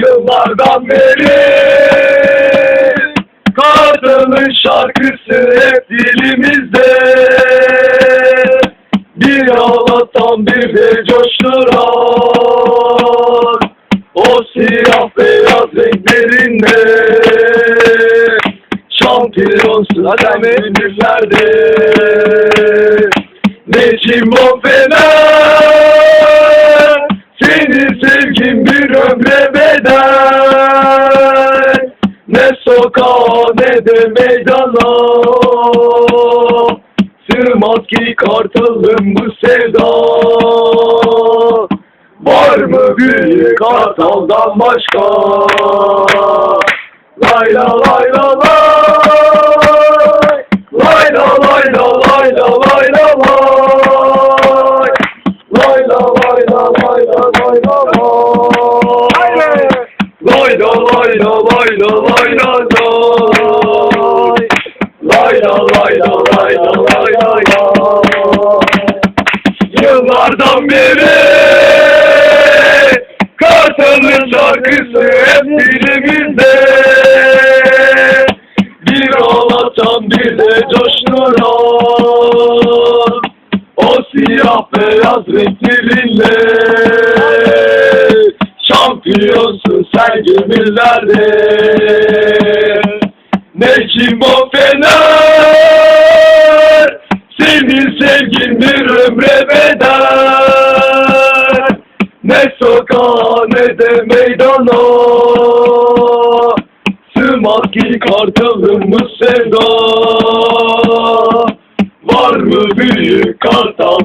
Yıllardan beri Kadının şarkısı hep dilimizde. Bir ağlatan bir de coşturan O siyah beyaz renklerinde Şampiyonsun sen gönüllerde Necim o fener Senin sevgin bir ömre bedel. Ne sokağa ne de meydana. Sığmaz ki kartalım bu sevda. Var mı büyük kartaldan başka? Lay la lay la lay. Lay la lay la lay la lay la lay Lay la lay la lay la lay. La lay la lay la lay la lay la lay. Yıllardan beri Kartalın şarkısı hep dilimizde. Bir ağlatan bir de coşturan O siyah beyaz renklerinle Şampiyonsun sen gönüllerde Necim o fener? Senin sevgin bir ömre bedel. Ne sokağa ne de meydana. Sığmaz ki kartalın bu sevda. Var mı büyük kartal